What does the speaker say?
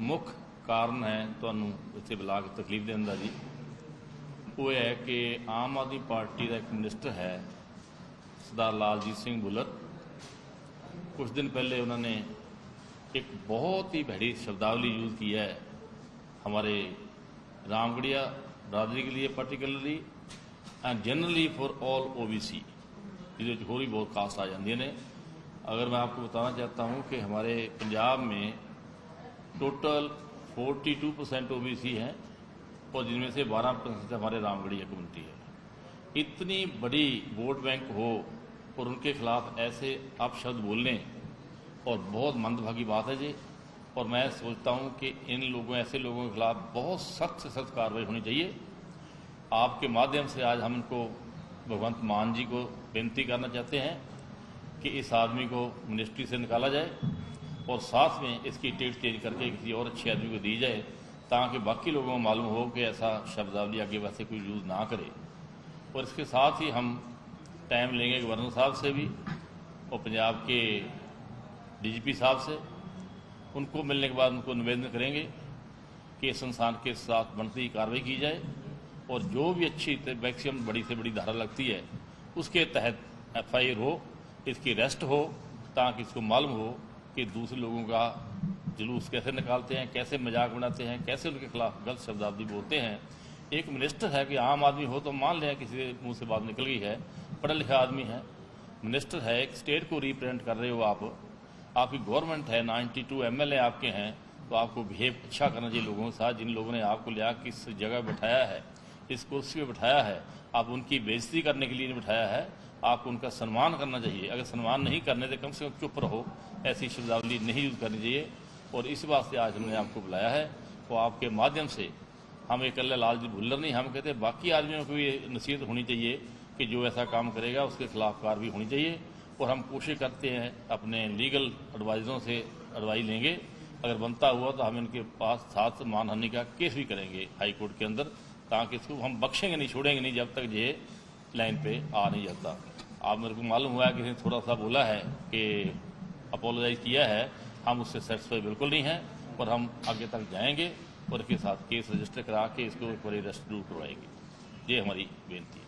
ਮੁੱਖ ਕਾਰਨ ਹੈ ਤੁਹਾਨੂੰ ਇੱਥੇ ਬੁਲਾ ਕੇ ਤਕਲੀਫ ਦੇਣ ਦਾ ਜੀ ਉਹ ਇਹ ਹੈ ਕਿ ਆਮ ਆਦਮੀ ਪਾਰਟੀ ਦਾ ਇੱਕ ਮਿਨਿਸਟਰ ਹੈ ਸਰਦਾਰ Laljit Singh total forty two percent O B C ہیں اور جن میں سے بارہ پرسینٹ ہمارے رام گڑھی کمیونٹی ہے۔ اتنی بڑی ووٹ بینک ہو اور ان کے خلاف ایسے آپ شبد بولنے اور بہت مند بھاگی بات ہے جی۔ اور میں سوچتا ہوں کہ ان لوگوں، ایسے لوگوں کے خلاف بہت سخت سے سخت کاروائی ہونی چاہیے۔ آپ کے مادھیم سے آج ہم ان کو بھگوانت مان جی کو بنتی کرنا چاہتے ہیں کہ اس آدمی کو منسٹری سے نکالا جائے۔ اور ساتھ میں اس کی ٹکٹ چینج کر کے کسی اور اچھے آدمی کو دی جائے تاکہ باقی لوگوں کو معلوم ہو کہ ایسا شبزاولی آگے ویسے کوئی یوز نہ کرے۔ اور اس کے ساتھ ہی ہم ٹائم لیں گے گورنر صاحب سے بھی اور پنجاب کے ڈی جی پی صاحب سے۔ ان کو ملنے کے بعد ان کو نویدن کریں گے کہ اس انسان کے ساتھ بنتی کاروائی کی جائے اور جو بھی اچھی میکسیمم بڑی سے بڑی دھارا لگتی ہے، اس کے تحت ایف آئی آر ہو، اس کی ریسٹ ہو تاکہ اس کو معلوم ہو کہ دوسرے لوگوں کا جلوس کیسے نکالتے ہیں، کیسے مذاق بناتے ہیں، کیسے ان کے خلاف غلط شبدابی بولتے ہیں۔ ایک منسٹر ہے کہ عام آدمی ہو تو مان لیں کسی منہ سے بات نکل گئی ہے، پڑھا لکھا آدمی ہے۔ منسٹر ہے، ایک اسٹیٹ کو ریپرزینٹ کر رہے ہو آپ۔ آپ کی گورنمنٹ ہے، ninety two M L A آپ کے ہیں۔ تو آپ کو بہیو اچھا کرنا چاہیے لوگوں کے ساتھ، جن لوگوں نے آپ کو لیا کس جگہ بٹھایا ہے۔ اس کرسی پہ بٹھایا ہے، آپ ان کی بےزتی کرنے کے لیے نہیں بٹھایا ہے، آپ کو ان کا سنمان کرنا چاہیے۔ اگر سنمان نہیں کرنے تو کم سے کم چپ رہو۔ ایسی شبداولی نہیں یوز کرنی چاہیے۔ اور اس واسطے آج ہم نے آپ کو بلایا ہے۔ وہ آپ کے مادھیم سے، ہم ایک اللہ لال جی بھلر نہیں، ہم کہتے باقی آدمیوں کو یہ نصیحت ہونی چاہیے کہ جو ایسا کام کرے گا، اس کے خلاف کار بھی ہونی چاہیے۔ اور ہم کوشش کرتے ہیں اپنے لیگل ایڈوائزروں سے ایڈوائز لیں گے۔ اگر بنتا ہوا تو ہم ان کے پاس ساتھ مانہانی کا کیس بھی کریں گے۔ ہائی کورٹ کے اندر تاکہ اس کو ہم بخشیں گے نہیں، چھوڑیں گے نہیں جب تک یہ لائن پہ آ نہیں جاتا۔ آپ میرے کو معلوم ہوا ہے کہ تھوڑا سا بولا ہے کہ اپولوجائز کیا ہے۔ ہم اس سے سیٹسفائی بالکل نہیں ہیں اور ہم آگے تک جائیں گے اور اس کے ساتھ کیس رجسٹر کرا کے اس کو ایک بڑی ریسٹ کروائیں گے۔ یہ ہماری بینتی ہے۔